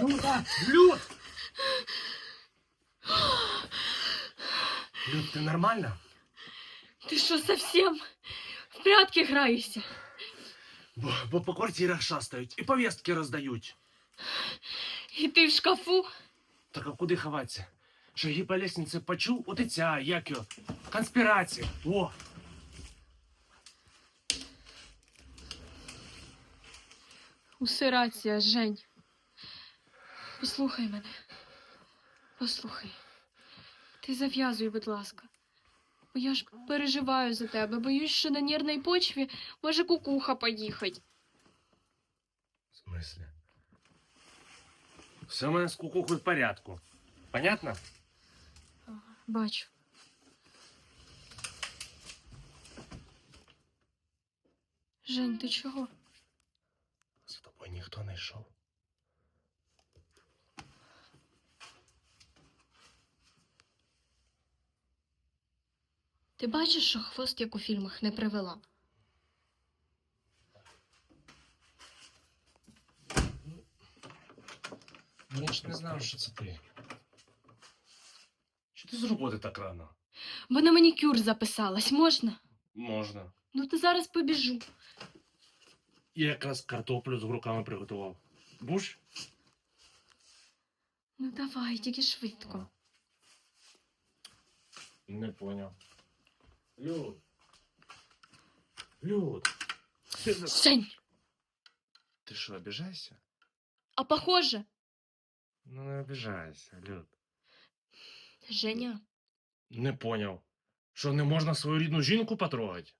Люда! Люд! Люд, ти нормальна? Ти що совсем в прятки граєшся? Бо, бо по квартирах шастають і повістки роздають. І ти в шкафу? Так а куди ховатися? Шаги по лестниці почув, от і ця, як його, конспірація. О! Усе рація, Жень. Послухай мене. Послухай. Ти зав'язуй, будь ласка. Бо я ж переживаю за тебе, боюсь, що на нервній почві може кукуха поїхати. В смысле? Все у мене з кукухою в порядку. Понятно? Бачу. Жень, ти чого? За тобою ніхто не йшов. Ти бачиш, що хвост, як у фільмах, не привела. Ну, я ж не знав, що це ти. Чи ти з роботи так рано? Бо на манікюр записалась, можна? Можна. Ну ти зараз побіжу. Я якраз картоплю з руками приготував. Буш? Ну давай, тільки швидко. Не поняв. Люд. Люд. Ти, Жень, ти що, обіжаєшся? а похоже? Ну, не обіжайся, Люд. Женя, Не поняв. Що не можна свою рідну жінку потрогати?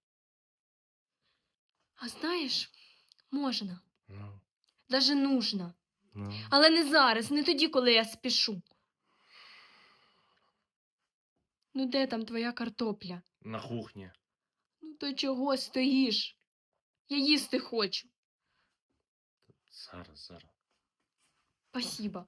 а знаєш, можна, Ну, даже нужно. ну. Але не зараз, не тоді, коли я спішу. Ну, де там твоя картопля? На кухні. Ну то чого стоїш? Я їсти хочу. Зараз, зараз. Спасибо.